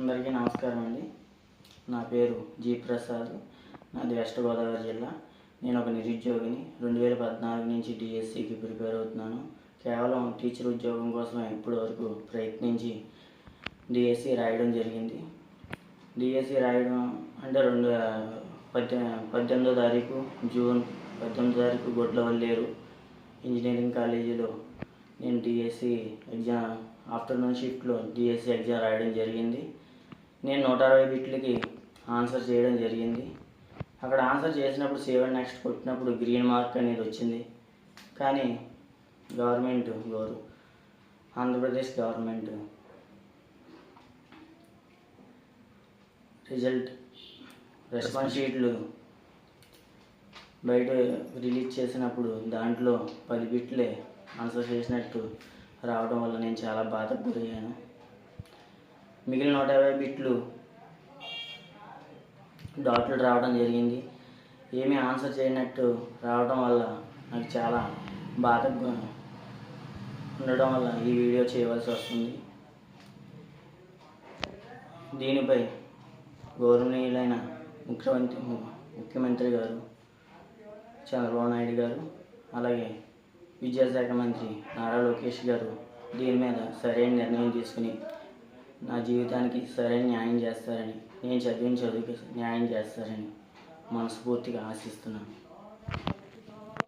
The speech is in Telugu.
అందరికీ నమస్కారం అండి. నా పేరు జి ప్రసాద్. నాది వెస్ట్ గోదావరి జిల్లా. నేను ఒక నిరుద్యోగిని. రెండు వేల పద్నాలుగు నుంచి డిఎస్సికి ప్రిపేర్ అవుతున్నాను. కేవలం టీచర్ ఉద్యోగం కోసం ఇప్పటి వరకు ప్రయత్నించి డిఎస్సి రాయడం జరిగింది. డిఎస్సి రాయడం అంటే రెండు పద్దె పద్దెనిమిదో తారీఖు జూన్ పద్దెనిమిదో తారీఖు గొడ్లవల్లేరు ఇంజనీరింగ్ కాలేజీలో నేను డిఎస్సి ఎగ్జామ్ ఆఫ్టర్నూన్ షిఫ్ట్లో డిఎస్సి ఎగ్జామ్ రాయడం జరిగింది. నేను నూట అరవై బిట్లకి ఆన్సర్ చేయడం జరిగింది. అక్కడ ఆన్సర్ చేసినప్పుడు సేవ్ అండ్ నెక్స్ట్ కొట్టినప్పుడు గ్రీన్ మార్క్ అనేది వచ్చింది. కానీ గవర్నమెంట్ గోరు ఆంధ్రప్రదేశ్ గవర్నమెంట్ రిజల్ట్ రెస్పాన్స్ షీట్లు బయట రిలీజ్ చేసినప్పుడు దాంట్లో పది బిట్లే ఆన్సర్ చేసినట్టు రావడం వల్ల నేను చాలా బాధకు గురయ్యాను మిగిలిన నూట యాభై బిట్లు డాట్లు రావడం జరిగింది. ఏమీ ఆన్సర్ చేయనట్టు రావడం వల్ల నాకు చాలా బాధ ఉండడం వల్ల ఈ వీడియో చేయవలసి వస్తుంది. దీనిపై గౌరవనీయులైన ముఖ్యమంత్రి ముఖ్యమంత్రి గారు చంద్రబాబు నాయుడు గారు అలాగే విద్యాశాఖ మంత్రి నారా లోకేష్ గారు దీని మీద సరైన నిర్ణయం తీసుకుని నా జీవితానికి సరైన న్యాయం చేస్తారని నేను చదివిన చదువుకి న్యాయం చేస్తారని మనస్ఫూర్తిగా ఆశిస్తున్నాను.